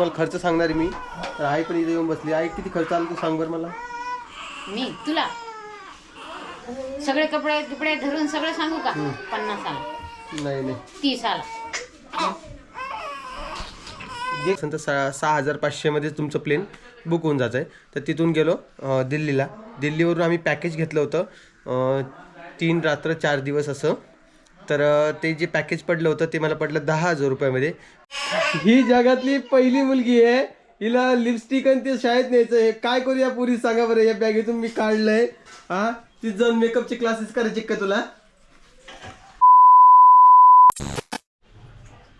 मला खर्च सांगणार आहे मी. तर आई पण इथे येऊन बसली. आई किती खर्च आला तू सांग बरं मला. मी? तुला? सगळे कपडे बिपडे धरून सगळं सांगू का? पन्नास आला. नाही नाही. तीस आला. जे सहा सहा हजार पाचशेमध्ये तुमचं प्लेन बुक होऊन जातं आहे तर तिथून गेलो अं, दिल्लीला. दिल्लीवरून आम्ही पॅकेज घेतलं होतं. अं, तीन रात्र चार दिवस असं. तर ते जे पॅकेज पडलं होतं ते मला पडलं दहा हजार रुपयामध्ये. ही जगातली पहिली मुलगी आहे. हिला लिपस्टिक आणि ते शाळेत न्यायचं हे काय करूया पुरी? सांगा बरं या बॅगेतून मी काढलंय. हा? ती जाऊन मेकअपचे क्लासेस करायचे का तुला?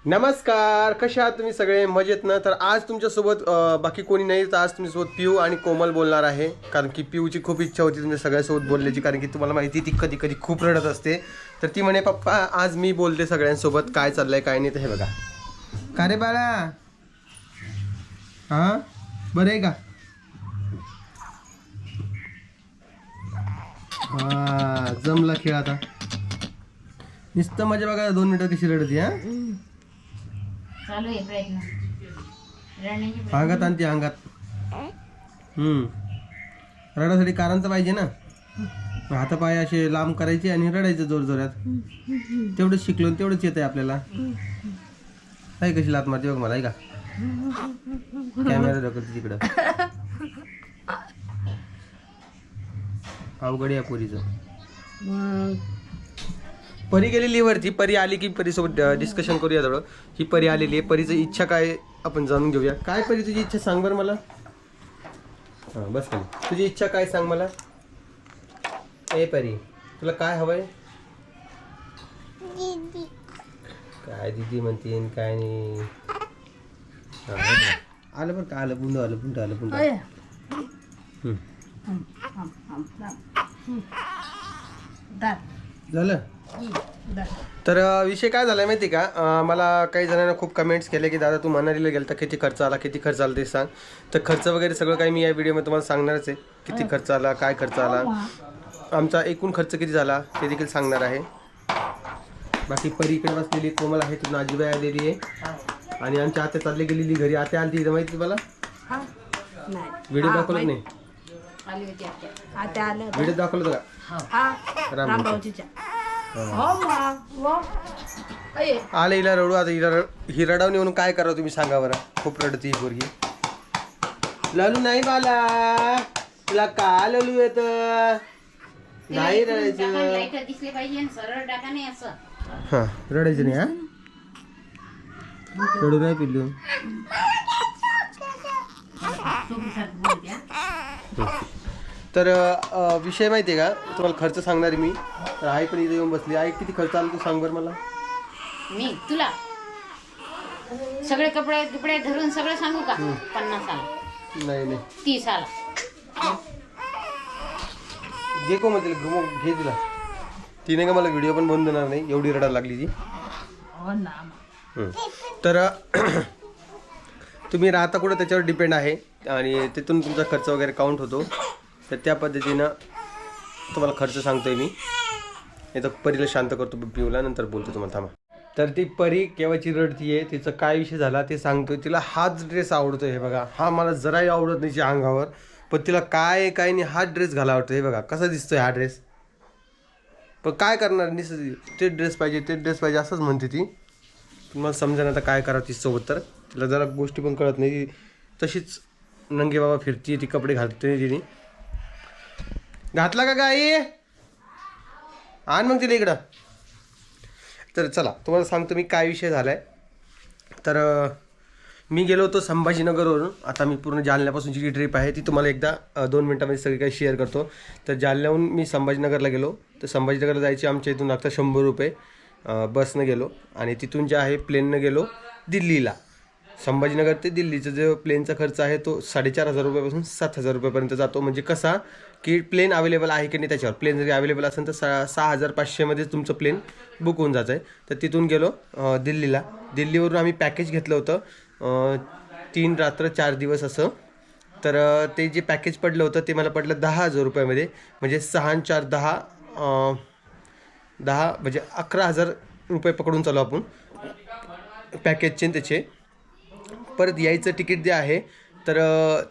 नमस्कार कशा आहात तुम्ही सगळे? मजेत ना? तर आज तुमच्यासोबत बाकी कोणी नाही तर आज तुमच्यासोबत पिऊ आणि कोमल बोलणार आहे. कारण की पिऊची खूप इच्छा होती तुमच्या सगळ्यांसोबत बोलण्याची कारण की तुम्हाला माहिती ती कधी कधी खूप रडत असते. तर ती म्हणे पप्पा आज मी बोलते सगळ्यांसोबत काय चाललंय काय नाही तर हे बघा. का रे बाळा? हां? बरं आहे का? जमला खेळ आता. नुसतं माझ्या बघा दोन मिनिटं कशी रडती हां? चालू आहे प्रयत्न रडण्याचे. अंगात आणते अंगात. हम्म. रडासाठी कारण तर पाहिजे ना. हातापाय असे लांब करायचे आणि रडायचं जोर जोरात. तेवढंच शिकलो आणि तेवढंच येत आहे आपल्याला आहे कशी लात मारते बघ मला आहे का? कॅमेरा ढकलते तिकडं. अवघड या पोरीचं. परी गेलेली वरती परी आली की परीसोबत डिस्कशन करूया थोडं. ही परी आलेली आहे परीची इच्छा काय आपण जाणून घेऊया. काय परी तुझी इच्छा सांग बरं मला. हां बस खाली. तुझी इच्छा काय सांग मला. ए परी तुला काय हवंय? काय दिदी म्हणते आणि काय नाही. आलं बरं का आलं बुंड आलं बुंड आलं. हम्म. झालं? तर विषय काय झाला माहिती का? मला काही जणांना खूप कमेंट्स केले की दादा तू मनालीला गेलता किती खर्च आला किती खर्च आला ते सांग. तर खर्च वगैरे सगळं काही मी या व्हिडिओमध्ये तुम्हाला सांगणारच आहे. किती खर्च आला काय खर्च आला. आमचा एकूण खर्च किती झाला ते देखील सांगणार आहे. बाकी परी इकडे बसलेली कोमल आहे तिथून आजीबाई आलेली आहे. आणि आमच्या आत्या चालली गेलेली घरी. आत्या आलती इथं माहिती मला व्हिडिओ दाखवलं नाही? व्हिडिओ दाखवलं का? राम हो आले हिला रडू आता हिला रड- ही रडावणी म्हणून काय करावं तुम्ही सांगा बरं. खूप रडती ही पोरगी. लालू नाही बाला. तुला का लालू येत? नाही रडायचं. लाइट दिसले पाहिजे आणि सरळ टाका नाही असं. हा रडायचं नाही हा? रडू नाही पिल्लू. तर विषय माहिती आहे का? तुम्हाला खर्च सांगणार आहे मी. तर आई पण इथे येऊन बसली. आई किती खर्च आला तू सांग बरं मला. मी? तुला? सगळे कपडे बिपडे धरून सगळं सांगू का? पन्नास आला. नाही नाही. तीस आला. घे को मग तिला घे तिला. तिने का मला व्हिडिओ पण बनवून देणार नाही? एवढी रडायला लागली ती. ना हं. तर तुम्ही राहता कुठं? त्याच्यावर डिपेंड आहे. आणि तिथून तुमचा खर्च वगैरे काउंट होतो. तर त्या पद्धतीनं तुम्हाला खर्च सांगतोय मी. नाही तर परीला शांत करतो पिऊला नंतर बोलतो तुम्हाला. थांबा. तर ती परी केव्हाची रडती आहे तिचं काय विषय झाला ते सांगतोय. तिला हाच ड्रेस आवडतो हे बघा. हा मला जराही आवडत नाही तिच्या अंगावर पण तिला काय आहे, काय नाही हा ड्रेस घाला आवडतो हे बघा. कसा दिसतोय हा ड्रेस पण काय करणार? निस ते ड्रेस पाहिजे ते ड्रेस पाहिजे असंच म्हणते ती. तुम्हाला समजा आता काय करावं तिच्यासोबत तर. तिला जरा गोष्टी पण कळत नाही. तशीच नंगे बाबा फिरती ती कपडे घालते तिने. घातला का गाई? आण मग तिला इकडं. तर चला तुम्हाला सांगतो मी काय विषय झाला आहे तर मी गेलो होतो संभाजीनगरवरून. आता मी पूर्ण जालन्यापासूनची जी ट्रिप आहे ती तुम्हाला एकदा दोन मिनटामध्ये सगळी काही शेअर करतो. तर जालन्याहून मी संभाजीनगरला गेलो. तर संभाजीनगरला जायचे आमच्या इथून लागतात शंभर रुपये बसनं गेलो. आणि तिथून जे आहे प्लेननं गेलो दिल्लीला. संभाजीनगर ते दिल्लीचा जो प्लेनचा खर्च आहे तो साडेचार हजार रुपयापासून सात हजार रुपयापर्यंत जातो. म्हणजे कसा की प्लेन अवेलेबल आहे की नाही त्याच्यावर? प्लेन जरी अवेलेबल असेल तर सा सहा हजार पाचशेमध्ये तुमचं प्लेन बुक होऊन जातं आहे तर तिथून गेलो दिल्लीला. दिल्लीवरून आम्ही पॅकेज घेतलं होतं. तीन रात्र चार दिवस असं. तर ते जे पॅकेज पडलं होतं ते मला पडलं दहा हजार रुपयामध्ये. म्हणजे सहा चार दहा दहा म्हणजे अकरा हजार रुपये पकडून चालू आपण पॅकेजचे त्याचे. परत यायचं तिकीट जे आहे तर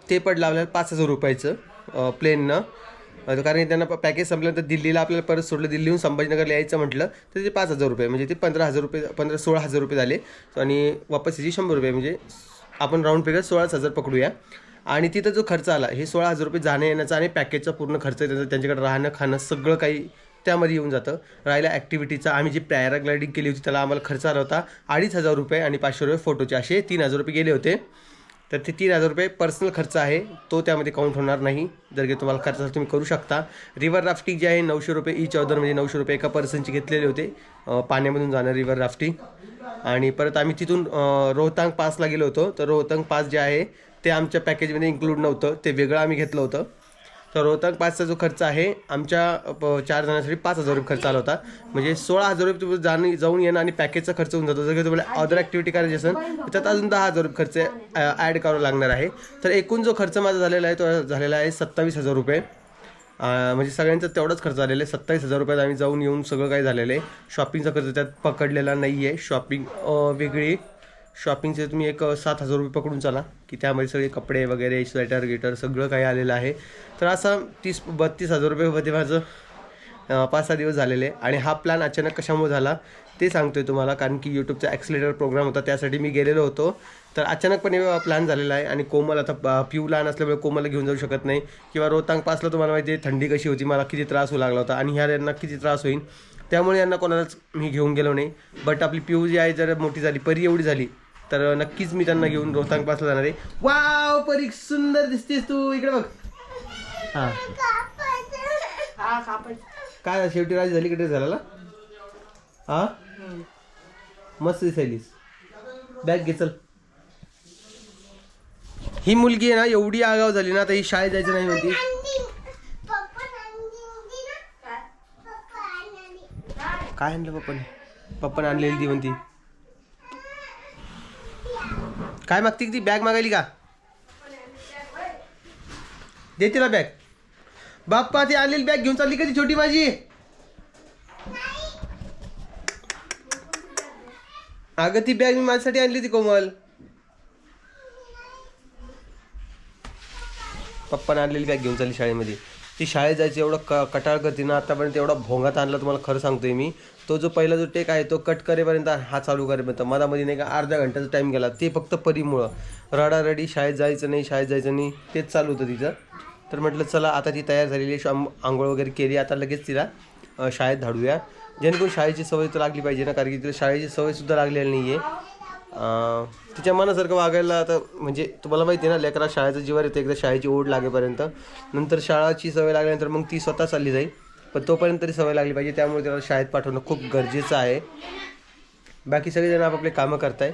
ते पडलं आपल्याला पाच हजार रुपयाचं प्लेननं कारण त्यांना पॅकेज संपल्यानंतर दिल्लीला आपल्याला परत सोडलं दिल्लीहून संभाजीनगरला यायचं म्हटलं तर ते पाच हजार रुपये म्हणजे ते पंधरा हजार रुपये पंधरा सोळा हजार रुपये झाले. आणि वापस याची शंभर रुपये म्हणजे आपण राऊंड फिगर सोळाच हजार पकडूया. आणि तिथं जो खर्च आला हे सोळा हजार रुपये जाण्या येण्याचा आणि पॅकेजचा पूर्ण खर्च त्यांचा त्यांच्याकडे राहणं खाणं सगळं काही त्यामध्ये येऊन जातं. राहिला ॲक्टिव्हिटीचा आम्ही जी पॅराग्लायडिंग केली होती त्याला आम्हाला खर्च आला होता अडीच हजार रुपये आणि पाचशे रुपये फोटोचे असे तीन हजार रुपये गेले होते. तर ते तीन हजार रुपये पर्सनल खर्च आहे. तो त्यामध्ये काउंट होणार नाही. जर की तुम्हाला खर्च असेल तुम्ही करू शकता. रिव्हर राफ्टिंग जे आहे नऊशे रुपये ईच चौदर म्हणजे नऊशे रुपये एका पर्सनचे घेतलेले होते. पाण्यामधून जाणं रिव्हर राफ्टिंग आणि परत आम्ही तिथून रोहतांग पासला गेलो होतो. तर रोहतांग पास जे आहे ते आमच्या पॅकेजमध्ये इन्क्लूड नव्हतं. ते वेगळं आम्ही घेतलं होतं. तर रोहतांग जो खर्च आहे आमच्या प- चार जणांसाठी पाच हजार रुपये खर्च आला होता. म्हणजे सोळा हजार रुपये तुम्ही जाणं जाऊन येणं आणि पॅकेजचा खर्च होऊन जातो. जर का तुम्हाला अदर ॲक्टिव्हिटी करायची असेल तर अजून दहा हजार रुपये खर्च ॲड करावा लागणार आहे. तर एकूण जो खर्च माझा झालेला आहे तो झालेला आहे सत्तावीस हजार रुपये. म्हणजे सगळ्यांचा तेवढाच खर्च आलेला आहे. सत्तावीस हजार रुपयात आम्ही जाऊन येऊन सगळं काही झालेलं आहे. शॉपिंगचा खर्च त्यात पकडलेला नाही आहे शॉपिंग वेगळी. शॉपिंगचे तुम्ही एक सात हजार रुपये पकडून चला. की त्यामध्ये सगळे कपडे वगैरे स्वेटर गिटर सगळं काही आलेलं आहे. तर असं तीस बत्तीस हजार रुपये माझं पाच सहा दिवस झालेले. आणि हा प्लॅन अचानक कशामुळे झाला ते सांगतोय तुम्हाला. कारण की यूट्यूबचा ॲक्सिलेटर प्रोग्राम होता त्यासाठी मी गेलेलो होतो. तर अचानकपणे प्लॅन झालेला आहे. आणि कोमल आता प- पिऊ लहान असल्यामुळे कोमलला घेऊन जाऊ शकत नाही. किंवा रोहतांग पासला तुम्हाला माहिती आहे थंडी कशी होती मला किती त्रास होऊ लागला होता. आणि ह्या यांना किती त्रास होईल त्यामुळे यांना कोणालाच मी घेऊन गेलो नाही. बट आपली पिऊ जी आहे जर मोठी झाली परी एवढी झाली तर नक्कीच मी त्यांना घेऊन रोहतांग पासला जाणार आहे. वाव परी सुंदर दिसतेस तू. इकडे बघ. हां. काय शेवटी राजी झाली कडे झाला हा? मस्त दिसायलीस. बॅग घे चल. ही मुलगी आहे ना एवढी आगाव झाली ना आता ही शाळेत जायचं नाही म्हणती. काय आणलं पप्पाने? पप्पाने आणलेली ती म्हणती. काय मागते ती? बॅग मागायली का? देते ना बॅग बाप्पा ती आणलेली बॅग घेऊन चालली का ती छोटी माझी? अगं ती बॅग मी माझ्यासाठी आणली ती कोमल. पप्पाने आणलेली बॅग घेऊन चालली शाळेमध्ये. ती शाळेत जायची एवढं क कटाळ करते ना आतापर्यंत एवढा भोंगात आणला तुम्हाला खरं सांगतोय मी. तो जो पहिला जो टेक आहे तो कट करेपर्यंत हा चालू करेपर्यंत मधामध्ये नाही का अर्ध्या घंट्याचा टाईम गेला. ते फक्त परीमुळं. रडारडी शाळेत जायचं नाही शाळेत जायचं नाही तेच चालू होतं तिचं. तर म्हटलं चला आता ती तयार झालेली आहे. आंघोळ वगैरे केली आता लगेच तिला शाळेत धाडूया. जेणेकरून शाळेची सवय तर लागली पाहिजे ना कारण की तिला शाळेची सवयसुद्धा लागलेली नाही आहे तिच्या मनासारखं वागायला आता म्हणजे तुम्हाला माहिती आहे ना लेकरा शाळेचं जीवर येतं एकदा शाळेची ओढ लागेपर्यंत. नंतर शाळाची सवय लागल्यानंतर मग ती स्वतः चालली जाईल. पण तोपर्यंत तरी सवय लागली पाहिजे. त्यामुळे त्याला शाळेत पाठवणं खूप गरजेचं आहे. बाकी सगळेजण आपापले कामं करताय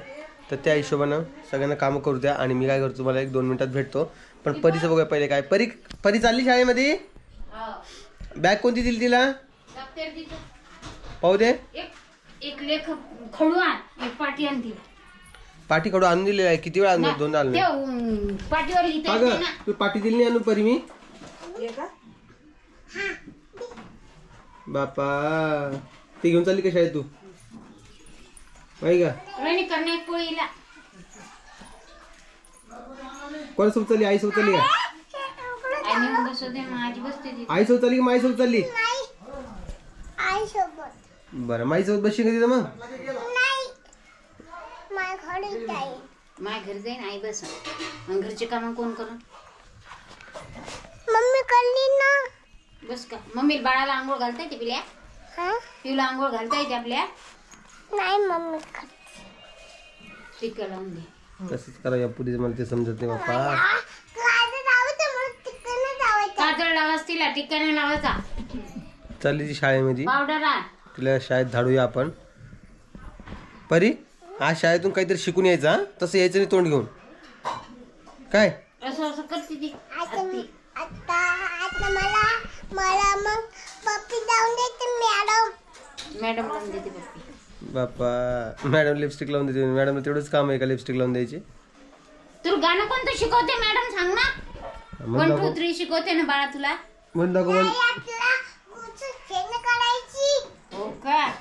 तर त्या हिशोबानं सगळ्यांना कामं करू द्या. आणि मी काय करतो तुम्हाला एक दोन मिनिटात भेटतो. पण परीचं बघूया पहिले काय. परी परी चालली शाळेमध्ये? बॅग कोणती दिली तिला. पाहू दे. एक लेख खडू आण. एक पाटी आण ती पाठी कडू आणून दिलेला आहे. किती वेळा आणून दोन आणले लिहिता अगं येते ना. तू पाठी दिली नाही आणून परी मी? का? बापा ती घेऊन चालली का शाळेत तू? माहिती का? रणी करणे एक पोळीला. कोणासोबत चालली? आई सोबत चालली का? आणि मग बसू दे माझी बसते ती आई सोबत चालली की माई सोबत चालली बरं माई सोबत बसशी का तिथं मग? माझ्या घरी जाईन आई बस मग घरचे काम कोण करून? मम्मी करली ना. बस का? मम्मी बाळाला आंघोळ घालता येते पिल्या? हा? पिऊला आंघोळ घालता येते आपल्या? नाही मम्मी कर टिक्का लावून दे. तसंच करा या पुढे मला ते समजत नाही बाप्पा. गाडी जाऊ मग तिकडनं जायचं काजळ लावाच तिला लावायचा. चालली ती शाळेमध्ये. पावडर आण. तिला शाळेत धाडूया आपण. परी? आज शाळेतून काहीतरी शिकून यायचं हा? तसं यायचं नाही तोंड घेऊन. काय? असं असं करते ती. आता मी आता आता मला मला मग पप्पी जाऊन देते मॅडम. मॅडम लावून देते पप्पी. मॅडम लिपस्टिक लावून देते. मॅडमला तेवढंच काम आहे का लिपस्टिक लावून द्यायची? तुला गाणं कोणतं शिकवते मॅडम? सांग ना. मग वन टू थ्री शिकवते ना बाळा तुला. मग दाखव करायची. हो का?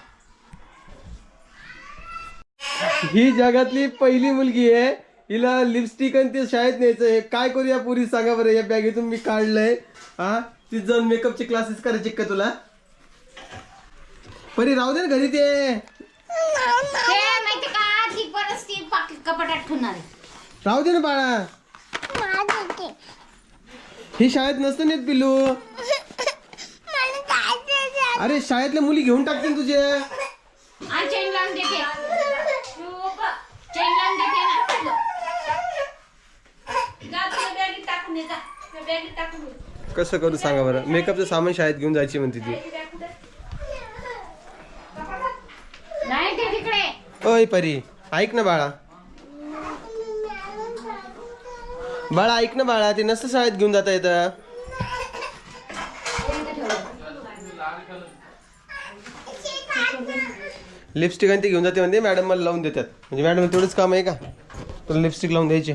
ही जगातली पहिली मुलगी आहे. हिला लिपस्टिक आणि ते शाळेत न्यायचं हे काय करूया पुरी? सांगा बरं या बॅगेतून मी काढलंय. हा? ती जाऊन मेकअपचे क्लासेस करायचे का तुला? परी राहू दे ना घरी ते. ते माहिती का? ती परत ती पाकी कपाटात ठेवणार आहे. राहू दे ना बाळा. ही शाळेत नसतं नेत पिल्लू. अरे शाळेतल्या मुली घेऊन टाकतील तुझे. आणि चेन लावून देते चेन लावून देते ना जा तुझ्या बॅगेत टाकून ये जा त्या बॅगेत टाकून ये. कसं करू सांगा बरं? मेकअपचं सामान शाळेत घेऊन जायची म्हणते ती. ओय परी ऐक ना बाळा. बाळा ऐक ना बाळा ते नसतं शाळेत घेऊन जाता येतं. लिपस्टिक आणि ते घेऊन जाते म्हणते मॅडम मला लावून देतात. म्हणजे मॅडम तेवढंच काम आहे का? तुला लिपस्टिक लावून द्यायचे.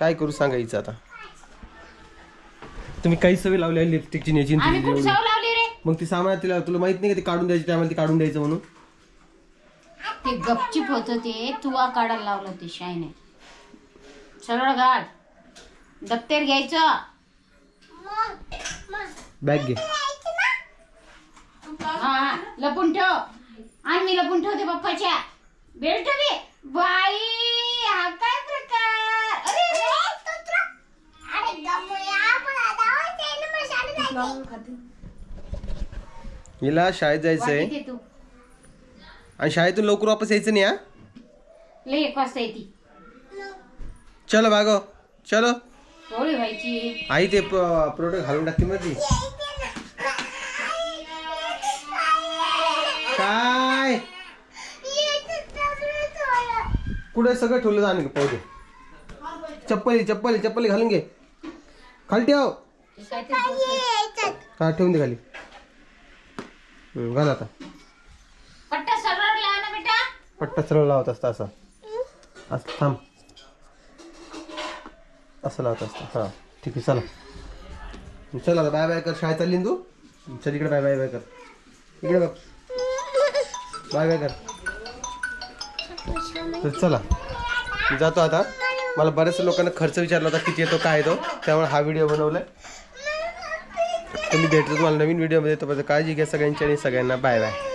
काय करू सांगायचं आता? तुम्ही काही सवय लावली आहे लिपस्टिकची न्यायची आणि आम्ही लावली रे. मग ती सामान तिला तुला माहीत नाही का ते काढून द्यायची टायमाला ती काढून द्यायचं म्हणून? ते गपचिप होत ते तुवा काढायला लावलं ते शाईने. सरळ घाल. दप्तर घ्यायचं. बॅग घे. हा लपून ठेव. आणि मी लपून ठेवते पप्पाच्या. बेल्ट बी बाई हा काय प्रकार अरे अरे. अरे गमुया आपण आता होते ना मशाला जायचं. लावून खाते. हिला शाळेत जायचंय. वाटी दे तू आणि शाळेतून लवकर वापस यायचं नाही हा? लय एक वाजता येते. चलो भागो चलो. व्हायची. आई ते प्रोडक्ट घालून टाकते ती. काय? कुठे सगळं ठेवलं जाणं पाहू दे. चप्पली चप्पली चप्पली घालून घे. खाली ठेव. काहीतरी. हा ठेवून दे खाली. हम्म, घाल आता. पट्टा सरळ लाव ना बेटा. पट्टा सरळ लावत असता असा. असं थांब. असं लावत असतं. हा ठीक आहे चला. चल आता बाय बाय कर. शाळेत चालली ना तू? चल इकडे बाय बाय बाय कर. इकडे बघ. बाय बाय कर. तर चला. मी जातो आता. मला बऱ्याचशा लोकांना खर्च विचारला होता किती येतो काय येतो. त्यामुळे हा व्हिडिओ बनवलाय. तुम्ही भेटतो तुम्हाला नवीन व्हिडिओमध्ये तोपर्यंत काळजी घ्या सगळ्यांची आणि सगळ्यांना बाय बाय